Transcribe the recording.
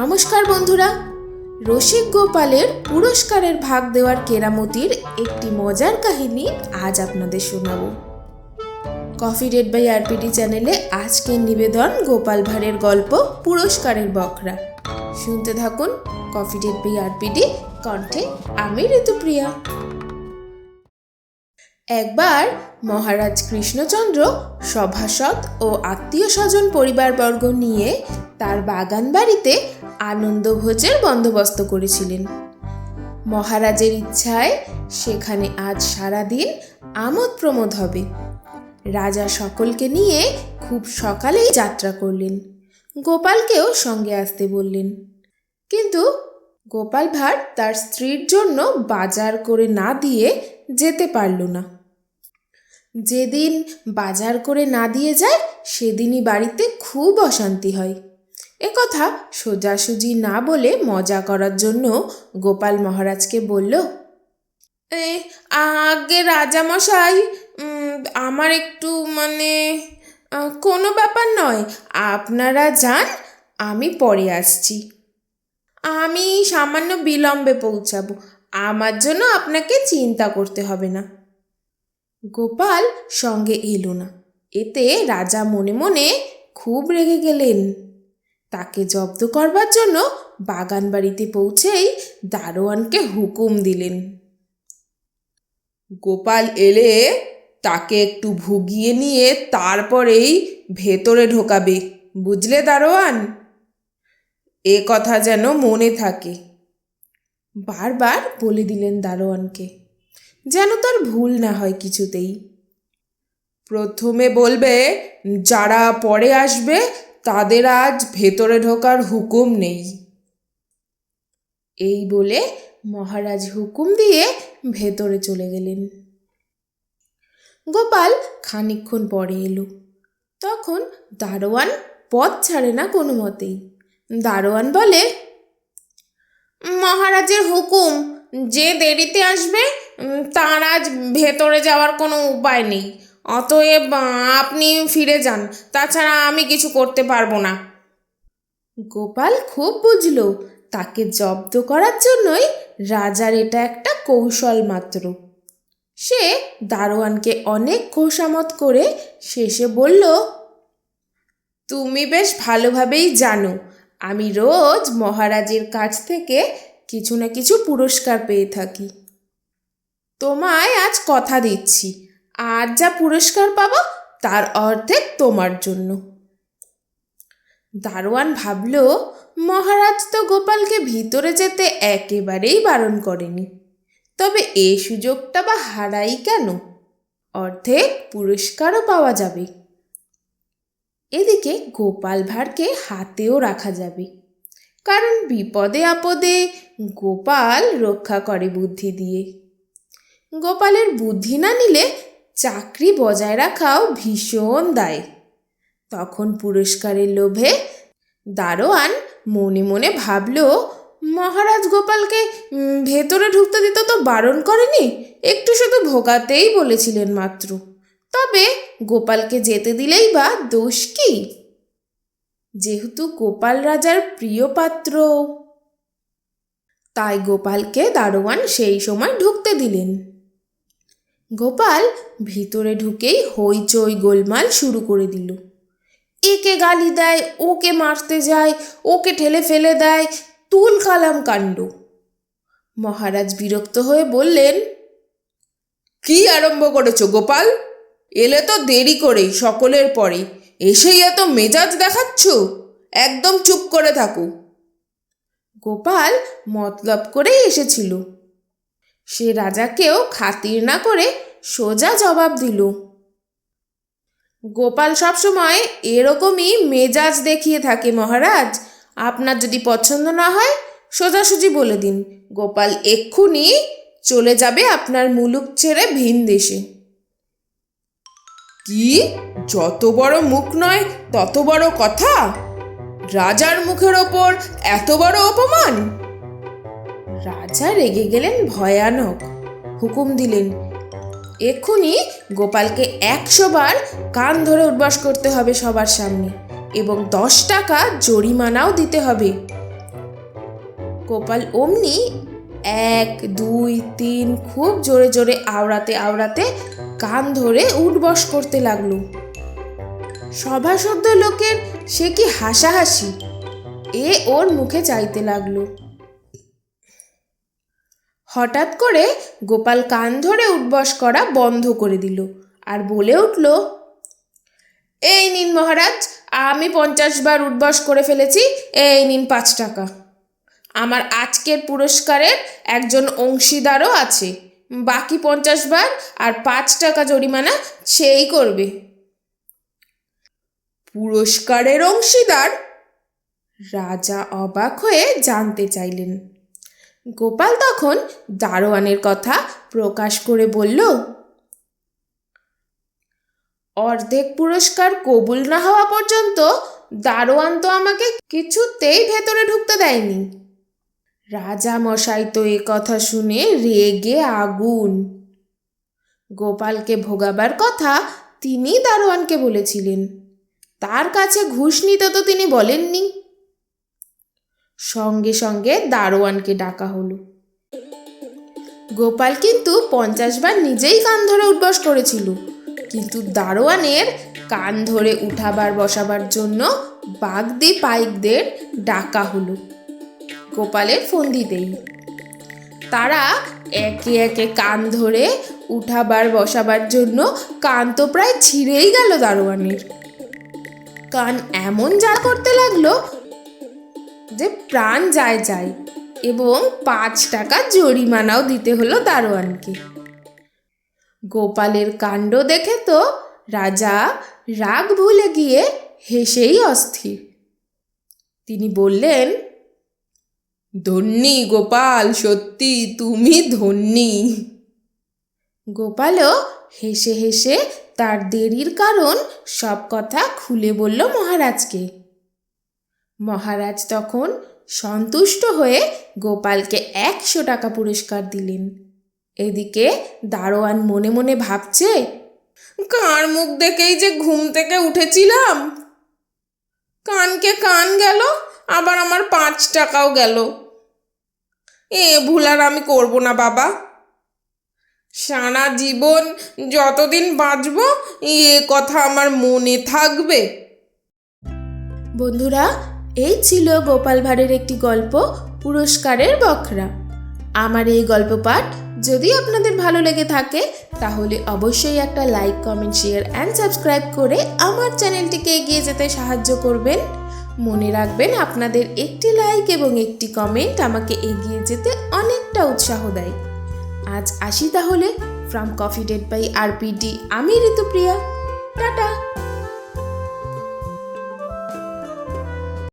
নমস্কার বন্ধুরা। রসিক গোপালের পুরস্কারের ভাগ দেওয়ার কেরামতির একটি মজার কাহিনী আজ আপনাদের শোনাবো। কফি রেড বাই আরপিডি চ্যানেলে আজকের নিবেদন গোপাল ভাঁড়ের গল্প, পুরস্কারের বকরা শুনতে থাকুন কফি রেড বাই আরপিডি, কণ্ঠে আমি ঋতুপ্রিয়া। একবার মহারাজ কৃষ্ণচন্দ্র সভাসদ ও আত্মীয় স্বজন পরিবারবর্গ নিয়ে তার বাগান বাড়িতে আনন্দভোজের বন্দোবস্ত করেছিলেন। মহারাজের ইচ্ছায় সেখানে আজ সারাদিন আমোদ প্রমোদ হবে। রাজা সকলকে নিয়ে খুব সকালেই যাত্রা করলেন। গোপালকেও সঙ্গে আসতে বললেন। কিন্তু গোপাল ভাঁড় তার স্ত্রীর জন্য বাজার করে না দিয়ে যেতে পারল না। যেদিন বাজার করে না দিয়ে যায়, সেদিনই বাড়িতে খুব অশান্তি হয়। একথা সোজাসুজি না বলে মজা করার জন্য গোপাল মহারাজকে বলল আগে রাজামশাই আমার একটু মানে কোনো ব্যাপার নয়, আপনারা যান, আমি পরে আসছি। আমি সামান্য বিলম্বে পৌঁছাবো, আমার জন্য আপনাকে চিন্তা করতে হবে না। গোপাল সঙ্গে এলো না। এতে রাজা মনে মনে খুব রেগে গেলেন। তাকে জব্দ করবার জন্য বাগান বাড়িতে পৌঁছেই দারোয়ানকে হুকুম দিলেন। গোপাল এলে তাকে একটু ভুগিয়ে নিয়ে তারপরেই ভেতরে ঢোকাবে, বুঝলে দারোয়ান? এ কথা যেন মনে থাকে। বারবার বলে দিলেন দারোয়ানকে। যেন তার ভুল না হয় কিছুতেই। প্রথমে বলবে, যারা পরে আসবে, তাদের আজ ভেতরে ঢোকার হুকুম নেই। এই বলে মহারাজ হুকুম দিয়ে ভেতরে চলে গেলেন। গোপাল খানিকক্ষণ পরে এলো। তখন দারোয়ান পথ ছাড়ে না কোনো মতেই। দারোয়ান বলে, মহারাজের হুকুম, যে দেরিতে আসবে তার আজ ভেতরে যাওয়ার কোনো উপায় নেই। অতএব আপনি ফিরে যান। তাছাড়া আমি কিছু করতে পারব না। গোপাল খুব বুঝল, তাকে জব্দ করার জন্যই রাজার এটা একটা কৌশল মাত্র। সে দারোয়ানকে অনেক খোসামত করে শেষে বলল, তুমি বেশ ভালোভাবেই জানো, আমি রোজ মহারাজের কাছ থেকে কিছু না কিছু পুরস্কার পেয়ে থাকি। তোমায় আজ কথা দিচ্ছি। আর যা পুরস্কার পাবো, তার অর্ধেক তোমার জন্য। দারোয়ান ভাবল, মহারাজ তো গোপালকে ভিতরে যেতে একেবারেই বারণ করেনি। তবে এ সুযোগটা বা হারাই কেন? অর্ধেক পুরস্কারও পাওয়া যাবে। এদিকে গোপাল ভাঁড়কে হাতেও রাখা যাবে। কারণ বিপদে আপদে গোপাল রক্ষা করে বুদ্ধি দিয়ে। গোপালের বুদ্ধি না নিলে চাকরি বজায় রাখাও ভীষণ দায়। তখন পুরস্কারের লোভে দারোয়ান মনে মনে ভাবল, মহারাজ গোপালকে ভেতরে ঢুকতে দিতে তো বারণ করেনি? একটু শুধু ভোগাতেই বলেছিলেন মাত্র। তবে গোপালকে যেতে দিলেই বা দোষ কি? যেহেতু গোপাল রাজার প্রিয় পাত্র, তাই গোপালকে দারোয়ান সেই সময় ঢুকতে দিলেন। গোপাল ভিতরে ঢুকেই হইচই গোলমাল শুরু করে দিল। একে গালি দেয়, ওকে মারতে যায়, ওকে ঠেলে ফেলে দেয়, তুল কালাম কাণ্ড। মহারাজ বিরক্ত হয়ে বললেন, কি আরম্ভ করেছ গোপাল? এলে তো দেরি করেই, সকলের পরে। এসেই এত মেজাজ দেখাচ্ছ? একদম চুপ করে থাকো। গোপাল মতলব করেই এসেছিল। সে রাজাকেও খাতির না করে সোজা জবাব দিল। গোপাল সবসময় এরকমই মেজাজ দেখিয়ে থাকে মহারাজ। আপনার যদি পছন্দ না হয়, সোজাসুজি বলে দিন। গোপাল এক্ষুনি চলে যাবে আপনার মুলুক ছেড়ে ভিন দেশে। কি? যত বড় মুখ নয়, তত বড় কথা? রাজার মুখের ওপর এত বড় অপমান? রাজা রেগে গেলেন ভয়ানক। হুকুম দিলেন এক্ষুনি গোপালকে একশো বার কান ধরে উঠবাস করতে হবে সবার সামনে এবং দশ টাকা জরিমানাও দিতে হবে। গোপাল অমনি এক, দুই, তিন খুব জোরে জোরে আওড়াতে আওড়াতে কান ধরে উঠবস করতে লাগল। সভাসদ্য লোকের সে কি হাসাহাসি? এ ওর মুখে চাইতে লাগল। হঠাৎ করে গোপাল কান ধরে উঠবস করা বন্ধ করে দিল আর বলে উঠল, এই নিন মহারাজ, আমি পঞ্চাশ বার উঠবস করে ফেলেছি, এই নিন পাঁচ টাকা। আমার আজকের পুরস্কারের একজন অংশীদারও আছে, বাকি পঞ্চাশ বার আর পাঁচ টাকা জরিমানা সেই করবে। পুরস্কারের অংশীদার রাজা অবাক হয়ে জানতে চাইলেন। গোপাল তখন দারোয়ানের কথা প্রকাশ করে বলল, অর্ধেক পুরস্কার কবুল না হওয়া পর্যন্ত দারোয়ান তো আমাকে কিছুতেই ভেতরে ঢুকতে দেয়নি। রাজা মশাই তো এ কথা শুনে রেগে আগুন। গোপালকে ভোগাবার কথা তিনি দারোয়ানকে বলেছিলেন। তার কাছে ঘুষ নিতে তো তিনি বলেননি। সঙ্গে সঙ্গে দারোয়ানকে ডাকা হলো। গোপাল কিন্তু পঞ্চাশ বার নিজেই কান ধরে উঠবস করেছিল, কিন্তু দারোয়ানের কান ধরে উঠাবার বসাবার জন্য বাগদি পাইকদের ডাকা হলো, গোপালের ফন্দিতেই তারা একে একে কান ধরে উঠাবার বসাবার জন্য কান তো প্রায় ছিঁড়েই গেল দারোয়ানের। কান এমন যা করতে লাগল যে প্রাণ যায় যায় এবং পাঁচ টাকা জরিমানাও দিতে হলো দারোয়ানকে। গোপালের কাণ্ড দেখে তো রাজা রাগ ভুলে গিয়ে হেসেই অস্থির। তিনি বললেন, ধন্যী গোপাল, সত্যি তুমি ধন্যী। গোপালও হেসে হেসে তার দেরির কারণ সব কথা খুলে বলল মহারাজকে। মহারাজ তখন সন্তুষ্ট হয়ে গোপালকে একশো টাকা পুরস্কার দিলেন। এদিকে দারোয়ান মনে মনে ভাবছে, কার মুখ দেখেই যে ঘুম থেকে উঠেছিলাম? কানকে কান গেল, আবার আমার পাঁচ টাকাও গেল। এ ভুল আর আমি করব না বাবা। সারা জীবন যতদিন বাঁচব, এ কথা আমার মনে থাকবে। বন্ধুরা এই ছিল গোপাল ভাঁড়ের একটি গল্প, পুরস্কারের বখরা। আমার এই গল্প পাঠ যদি আপনাদের ভালো লেগে থাকে, তাহলে অবশ্যই একটা like, comment, share and subscribe করে আমার চ্যানেলটিকে এগিয়ে যেতে সাহায্য করবেন। মনে রাখবেন, আপনাদের একটি লাইক এবং একটি কমেন্ট আমাকে এগিয়ে যেতে অনেকটা উৎসাহ দেয়। আজ আসি তাহলে। From coffee date by RPD আমি ঋতুপ্রিয়া। টাটা!